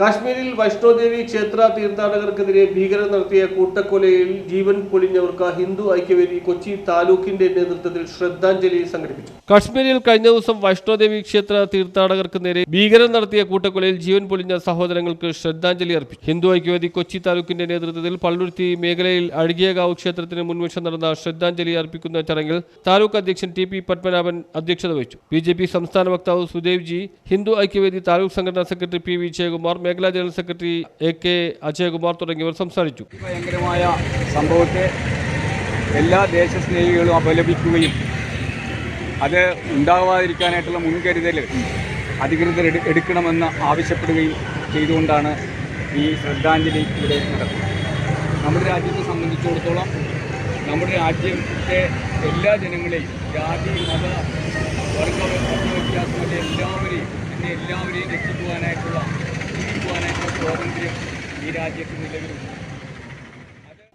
കാശ്മീരിൽ വൈഷ്ണോദേവി ക്ഷേത്ര തീർത്ഥാടകർക്കെതിരെ ഭീകരർ നടത്തിയ കൂട്ടക്കൊലയിൽ ജീവൻ പൊലിഞ്ഞവർക്ക് ഹിന്ദു ഐക്യവേദി കൊച്ചി താലൂക്കിന്റെ നേതൃത്വത്തിൽ ശ്രദ്ധാഞ്ജലി സംഘടിപ്പിച്ചു. കാശ്മീരിൽ കഴിഞ്ഞ ദിവസം വൈഷ്ണോദേവി ക്ഷേത്ര തീർത്ഥാടകർക്ക് നേരെ ഭീകരർ നടത്തിയ കൂട്ടക്കൊലയിൽ ജീവൻ പൊലിഞ്ഞ സഹോദരങ്ങൾക്ക് ശ്രദ്ധാഞ്ജലി അർപ്പിച്ചു. ഹിന്ദു ഐക്യവേദി കൊച്ചി താലൂക്കിന്റെ നേതൃത്വത്തിൽ പള്ളുരുത്തി മേഖലയിൽ അഴുകിയകാവ് ക്ഷേത്രത്തിന് മുൻവശം നടന്ന ശ്രദ്ധാഞ്ജലി അർപ്പിക്കുന്ന ചടങ്ങിൽ താലൂക്ക് അധ്യക്ഷൻ ടി പി പത്മനാഭൻ അധ്യക്ഷത വഹിച്ചു. ബി സംസ്ഥാന വക്താവ് സുദേവ് ജി ഹിന്ദു ഐക്യവേദി താലൂക്ക് സംഘടനാ സെക്രട്ടറി പി വി ജയകുമാർ മേഖലാ general secretary A K Ajayakumar തുടങ്ങിയവർ സംസാരിച്ചു. ഭയങ്കരമായ സംഭവത്തെ എല്ലാ ദേശസ്നേഹികളും അപലപിക്കുകയും അത് ഉണ്ടാവാതിരിക്കാനായിട്ടുള്ള മുൻകരുതൽ അധികൃതർ എടുക്കണമെന്ന് ആവശ്യപ്പെടുകയും ചെയ്തുകൊണ്ടാണ് ഈ ശ്രദ്ധാഞ്ജലി ഇവിടെ നടക്കുന്നത്. നമ്മുടെ രാജ്യത്തെ സംബന്ധിച്ചിടത്തോളം നമ്മുടെ രാജ്യത്തെ എല്ലാ ജനങ്ങളെയും ജാതി മത വർഗ വ്യത്യാസമല്ല എല്ലാവരെയും എന്നെ എല്ലാവരെയും രക്ഷിക്കുവാനായിട്ടുള്ള ഈ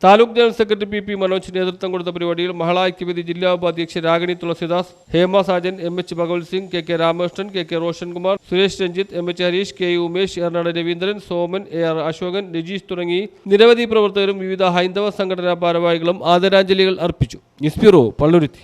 taluk general secretary P P Manoj നേതൃത്വം കൊടുത്ത പരിപാടിയിൽ മഹിളാ ഐക്യവേദി ജില്ലാ ഉപാധ്യക്ഷ Ragini Tulsidas Hema Sajan M H Bhagavath Singh K K Ramakrishnan K K Roshankumar Suresh Ranjith M H Harish K Umesh Eranad Raveendran Soman A R Ashokan Rajeesh തുടങ്ങി നിരവധി പ്രവർത്തകരും വിവിധ ഹൈന്ദവ സംഘടനാ ഭാരവാഹികളും ആദരാഞ്ജലികൾ അർപ്പിച്ചു. ന്യൂസ് പള്ളുരുത്തി.